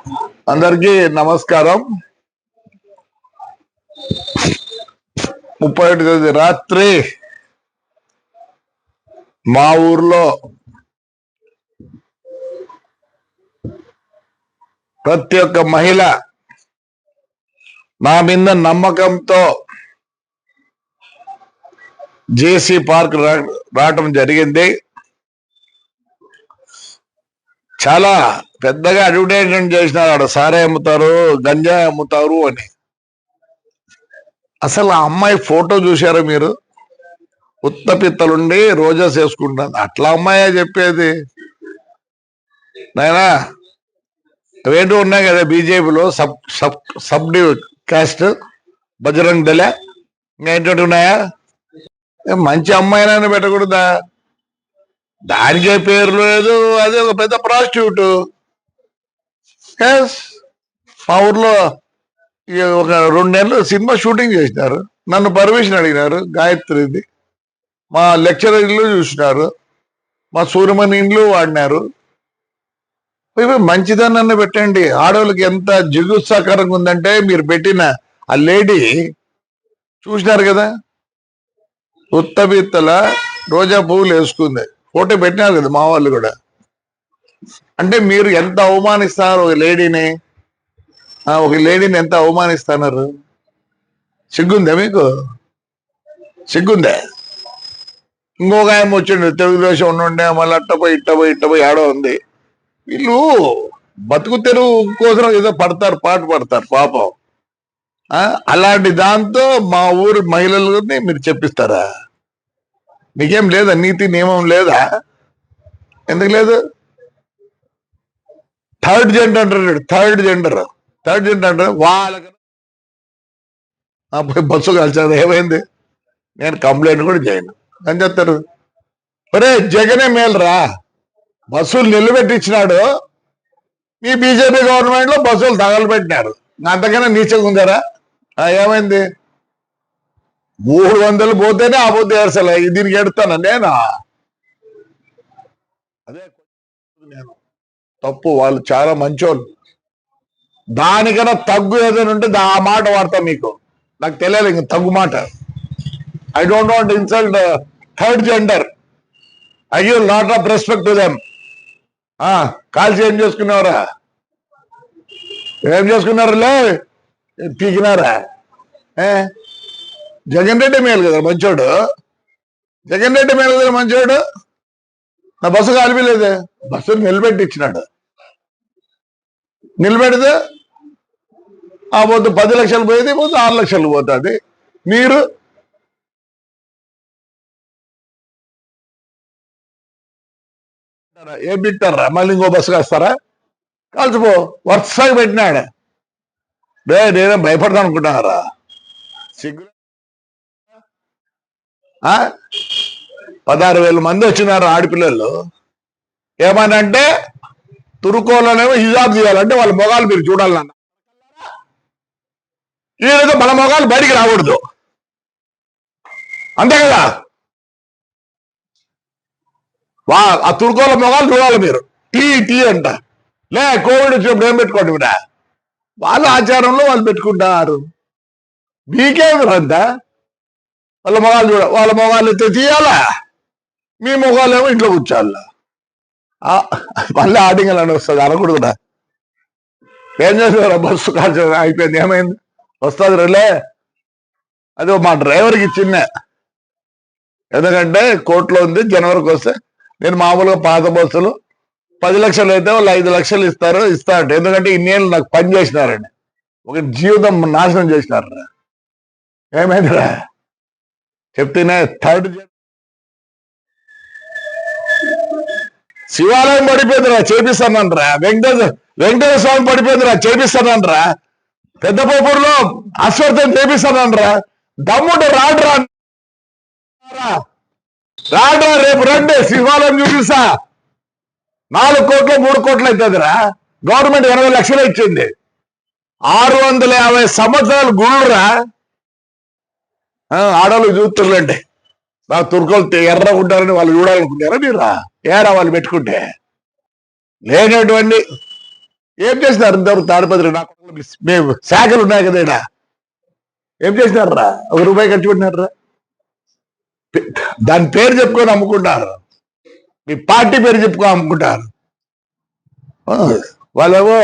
అందరికీ నమస్కారం. ముప్పై ఒకటి తేదీ రాత్రి మా ఊర్లో ప్రతి ఒక్క మహిళ నా మీద నమ్మకంతో జేసీ పార్క్ రావటం జరిగింది. చాలా పెద్దగా అడ్వర్టైజ్మెంట్ చేసినారు ఆడ సారే అమ్ముతారు గంజాయి అమ్ముతారు అని. అసలు ఆ అమ్మాయి ఫోటో చూశారా మీరు? ఉత్త పిత్తలుండి రోజాస్ వేసుకుంటాను అట్లా అమ్మాయే చెప్పేది. నాయనా రేటు ఉన్నాయి కదా బీజేపీలో సబ్ సబ్ సబ్ డి కాస్ట్ బజరంగ్ దళ ఇంకా ఏంటంటే ఉన్నాయా? ఏ మంచి అమ్మాయినైనా పెట్టకూడదా? దానికే పేరు లేదు అదే ఒక పెద్ద ప్రాస్టిట్యూట్ మా ఊర్లో ఒక రెండు నెలలు సినిమా షూటింగ్ చేసినారు. నన్ను పర్మిషన్ అడిగినారు. గాయత్రిది. మా లెక్చరర్ ఇల్లు చూసినారు. మా సూర్యమణి ఇండ్లు వాడినారు. ఇవి మంచిదన్న పెట్టండి. ఆడవాళ్ళకి ఎంత జిగుత్సాకరంగా ఉందంటే మీరు పెట్టిన ఆ లేడీ చూసినారు కదా? ఉత్తబిత్తల రోజా పువ్వులు వేసుకుంది. ఫోటో పెట్టినారు కదా మా వాళ్ళు కూడా. అంటే మీరు ఎంత అవమానిస్తున్నారు ఒక లేడీని? ఒక లేడీని ఎంత అవమానిస్తున్నారు? సిగ్గుందా మీకు? సిగ్గుందా? ఇంకొక ఆయన వచ్చిండు తెలుగుదేశం ఉండే మళ్ళీ అట్టపోయి ఇట్టపోయి ఇట్టపోయి ఆడో ఉంది. వీళ్ళు బతుకు తెరువు కోసం ఏదో పడతారు పాట పడతారు పాపం. అలాంటి దాంతో మా ఊరు మహిళలని మీరు చెప్పిస్తారా? మీకేం లేదా? నీతి నియమం లేదా? ఎందుకు లేదు? థర్డ్ జెండర్ అంటాడు థర్డ్ జెండర్ థర్డ్ జెండర్ అంటారు వాళ్ళకి పోయి బస్సు కలిసారు ఏమైంది? నేను కంప్లైంట్ కూడా చేయను. అని చెప్తారు ఒరే జగనే మేలురా. బస్సులు నిలబెట్టించినాడు. మీ బీజేపీ గవర్నమెంట్లో బస్సులు తగలబెట్టినారు. అంతకన్నా నీచగా ఉందారా? ఏమైంది? మూడు వందలు పోతేనే ఆ పోతే ఏడ్చలే. దీనికి ఎడతాను? నేనా అదే నేను తప్పు వాళ్ళు చాలా మంచోళ్ళు. దానికన్నా తగ్గు ఏదైనా ఉంటే ఆ మాట వాడతా మీకు. నాకు తెలియదు ఇంక తగ్గు మాట. I don't want insult third gender I give lot of respect to them కాల్చి ఏం చేసుకున్నారా ఏం చేసుకున్నారులే? పీకినారా? ఏ? జగన్ రెడ్డి మేలు కదా మంచోడు? జగన్ రెడ్డి మేలు కదా మంచోడు? నా బస్సు కాలిపోలేదే బస్సు నిలబెట్టి ఇచ్చినాడు నిలబెడితే ఆ పొద్దు పది లక్షలు పోయేది పొద్దు ఆరు లక్షలు పోతుంది. మీరు ఏం పెట్టారా మళ్ళీ ఇంకో బస్సు కాస్తారా? కాల్చిపో. వరుసగా పెట్టినాడు. రే నేనేం భయపడతాను అనుకుంటున్నారా? సిగ్గు ఆ? పదహారు వేల మంది వచ్చినారు ఆడపిల్లలు. ఏమనంటే తురుకోలోనేమో హిజాబ్ తీయాలంటే వాళ్ళ మొగాలు మీరు చూడాలన్న ఈరోజు మన మొగాలు బయటికి రాకూడదు. అంతే కదా? వా ఆ తురుకోల మొగాలు చూడాలి మీరు. టీ టీ అంట. లే కోవిడ్ వచ్చినప్పుడు ఏం పెట్టుకోండి మీరు వాళ్ళ ఆచారంలో వాళ్ళు పెట్టుకుంటారు. మీకేమి అంత వాళ్ళ మొగాలు చూడ వాళ్ళ మొగాలు అయితే తీయాలా? మీ మొగాలేమో ఇంట్లో కూర్చోాలా మళ్ళీ ఆడింగ్ అని వస్తుంది అనకూడదురా ఏం చేసారా బస్సు కాల్చ అయిపోయింది ఏమైంది వస్తుంది రిలే అది మా డ్రైవర్కి ఇచ్చిన ఎందుకంటే కోర్టులో ఉంది జనవరికి వస్తే నేను మామూలుగా పాత బస్సులు పది లక్షలు అయితే వాళ్ళు ఐదు లక్షలు ఇస్తారు ఇస్తారంట ఎందుకంటే ఇన్నేళ్ళు నాకు పని చేసినారండి ఒక జీవితం నాశనం చేసినారు ఏమైందిరా చెప్తేనే థర్డ్ శివాలయం పడిపోయిందిరా చేపిస్తానంటరా వెంకటేశ్వర వెంకటేశ్వర స్వామి పడిపోయిందిరా చేపిస్తానంటరా పెద్దపోపూరులో అశ్వర్థం చేపిస్తానంటరా దమ్ముడు రాడ్రా. రాడ్రా రేపు రండి శివాలయం చూపిస్తా. నాలుగు కోట్లు మూడు కోట్లు అవుతుందిరా. గవర్నమెంట్ ఎనభై లక్షలు ఇచ్చింది. ఆరు వందల యాభై సంవత్సరాలు గుళ్ళురా. ఆ, ఆడవాళ్ళు చూస్తుర్రులేండి. నా తుర్కలు ఎర్ర ఉంటారని వాళ్ళు చూడాలనుకుంటారా మీరు? ఏరా వాళ్ళు పెట్టుకుంటే? లేనటువంటి ఏం చేసినారు ఇంతవరకు తాడిపత్రి? నా మేము శాఖలు ఉన్నాయి కదా ఈడ. ఏం చేసినారా ఒక రూపాయి ఖర్చు పెట్టినారా? దాని పేరు చెప్పుకొని అమ్ముకుంటారు. మీ పార్టీ పేరు చెప్పుకొని అమ్ముకుంటారు. వాళ్ళేమో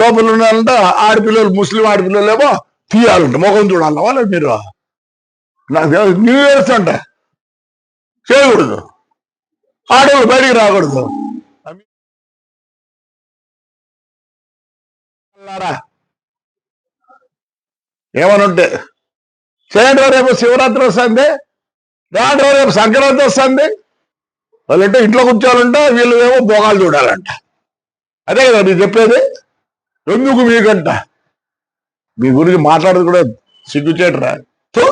లోపల ఉన్నారంట ఆడపిల్లలు ముస్లిం ఆడపిల్లలు ఏమో తీయాలంట ముఖం చూడాలి వాళ్ళు మీరు. నాకు న్యూ ఇయర్స్ అంట. చేయకూడదు. ఆడవాళ్ళు బయటికి రాకూడదు. ఏమనుంటే చేయండి రేపు శివరాత్రి వస్తుంది రాండి రేపు సంక్రాంతి వస్తుంది. వాళ్ళంటే ఇంట్లో కూర్చోవాలంట వీళ్ళు ఏమో భోగాలు చూడాలంట. అదే కదా మీరు చెప్పేది? ఎందుకు మీకంట? మీ గురించి మాట్లాడదు కూడా సిగ్గుచేటరా? చూ